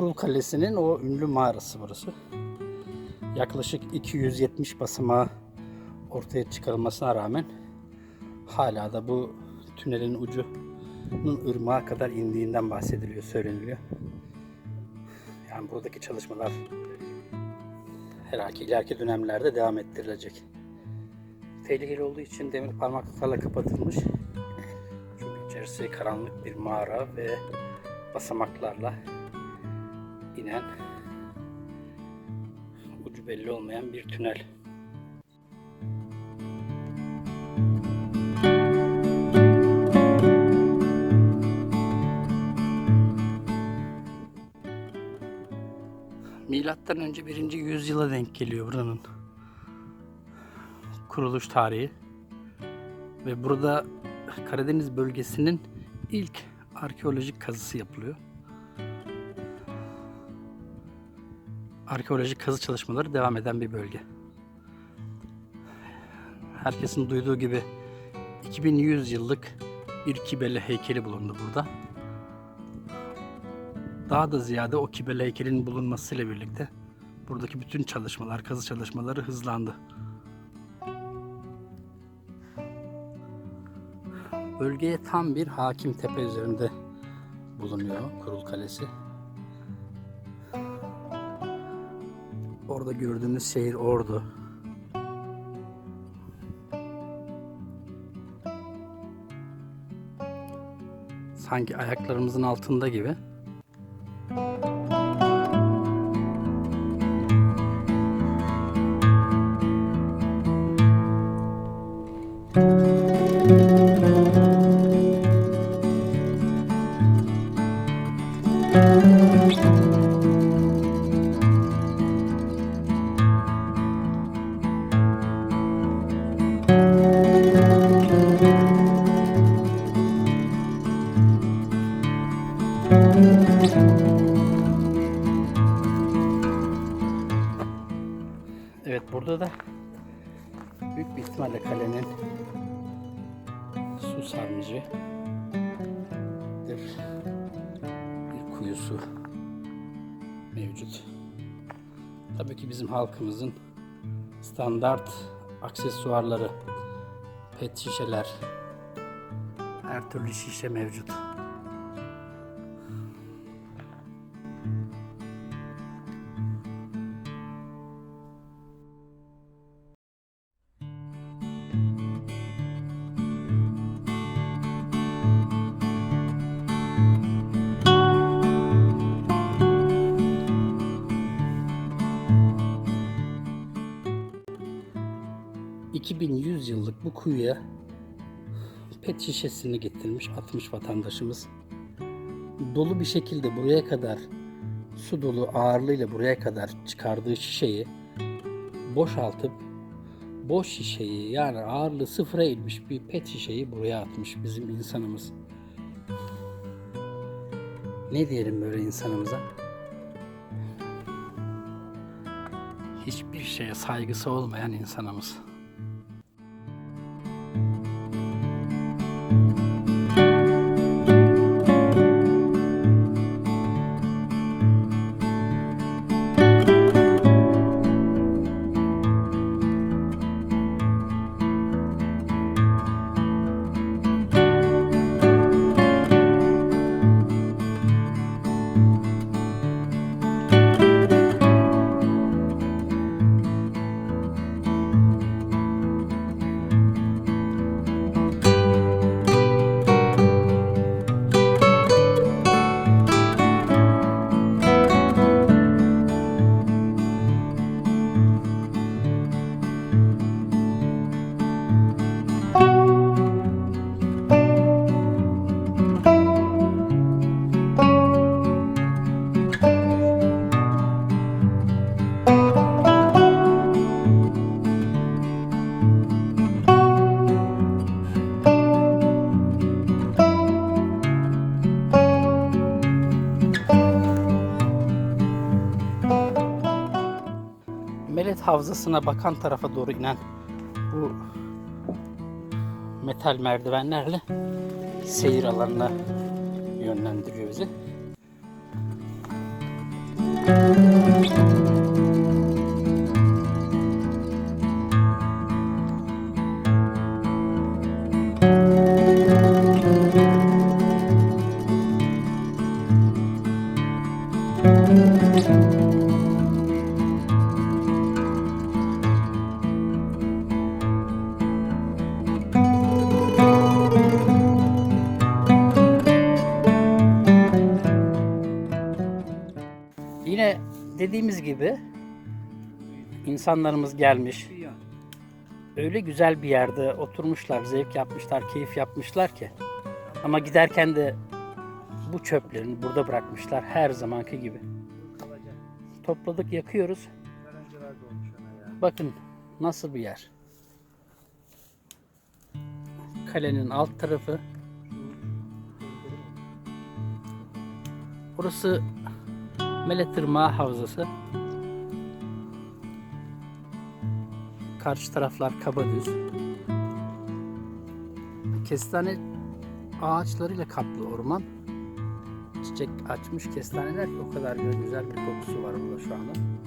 Kurul Kalesi'nin o ünlü mağarası burası. Yaklaşık 270 basamağı ortaya çıkarılmasına rağmen hala da bu tünelin ucunun ırmağa kadar indiğinden bahsediliyor, söyleniliyor. Yani buradaki çalışmalar herhalde ileriki dönemlerde devam ettirilecek. Tehlikeli olduğu için demir parmaklıklarla kapatılmış. Çünkü içerisi karanlık bir mağara ve basamaklarla inen ucu belli olmayan bir tünel. Milattan önce 1. yüzyıla denk geliyor buranın kuruluş tarihi. Ve burada Karadeniz bölgesinin ilk arkeolojik kazısı yapılıyor. Arkeolojik kazı çalışmaları devam eden bir bölge. Herkesin duyduğu gibi 2100 yıllık bir kibele heykeli bulundu burada. Daha da ziyade o kibele heykelinin bulunmasıyla birlikte buradaki bütün çalışmalar, kazı çalışmaları hızlandı. Bölgeye tam bir hakim tepe üzerinde bulunuyor Kurul Kalesi. Orada gördüğünüz şehir Ordu. Sanki ayaklarımızın altında gibi. Evet burada da büyük bir ihtimalle kalenin su sarnıcı bir, kuyusu mevcut. Tabii ki bizim halkımızın standart aksesuarları, pet şişeler, her türlü şişe mevcut. ...2100 yıllık bu kuyuya... ...pet şişesini getirmiş, atmış vatandaşımız. Dolu bir şekilde buraya kadar... ...su dolu ağırlığıyla buraya kadar çıkardığı şişeyi... ...boşaltıp... ...boş şişeyi yani ağırlığı sıfıra inmiş bir pet şişeyi buraya atmış bizim insanımız. Ne diyelim böyle insanımıza? Hiçbir şeye saygısı olmayan insanımız. Havzası'na bakan tarafa doğru inen bu metal merdivenlerle seyir alanına yönlendiriyor bizi. Yine dediğimiz gibi insanlarımız gelmiş. Öyle güzel bir yerde oturmuşlar, zevk yapmışlar, keyif yapmışlar ki. Ama giderken de bu çöplerini burada bırakmışlar her zamanki gibi. Topladık, yakıyoruz. Bakın nasıl bir yer. Kalenin alt tarafı. Burası Mele Havzası. Karşı taraflar Kabadüz. Kestane ağaçlarıyla kaplı orman. Çiçek açmış kestaneler o kadar güzel bir kokusu var burada şu anda.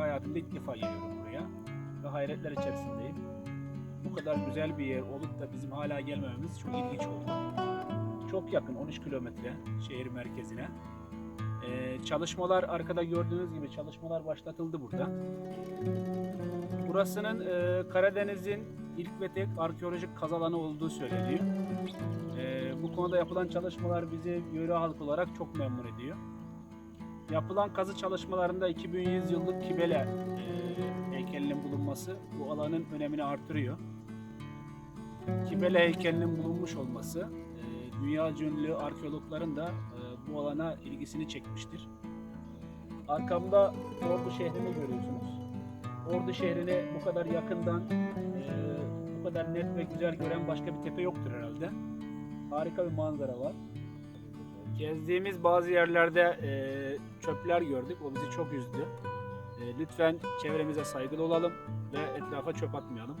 Hayatımda ilk defa geliyorum buraya. Ve hayretler içerisindeyim. Bu kadar güzel bir yer olup da bizim hala gelmememiz çok ilginç oldu. Çok yakın, 13 kilometre şehir merkezine. Ee, çalışmalar arkada gördüğünüz gibi çalışmalar başlatıldı burada. Burasının e, Karadeniz'in ilk ve tek arkeolojik kaz olduğu söyleniyor. E, bu konuda yapılan çalışmalar bizi yöre halk olarak çok memnun ediyor. Yapılan kazı çalışmalarında 2100 yıllık Kibele e, heykelinin bulunması bu alanın önemini artırıyor. Kibele heykelinin bulunmuş olması e, dünya ünlü arkeologların da e, bu alana ilgisini çekmiştir. Arkamda Ordu şehrini görüyorsunuz. Ordu şehrini bu kadar yakından, bu kadar net ve güzel gören başka bir tepe yoktur herhalde. Harika bir manzara var. Gezdiğimiz bazı yerlerde e, çöpler gördük. O bizi çok üzdü. E, lütfen çevremize saygılı olalım ve etrafa çöp atmayalım.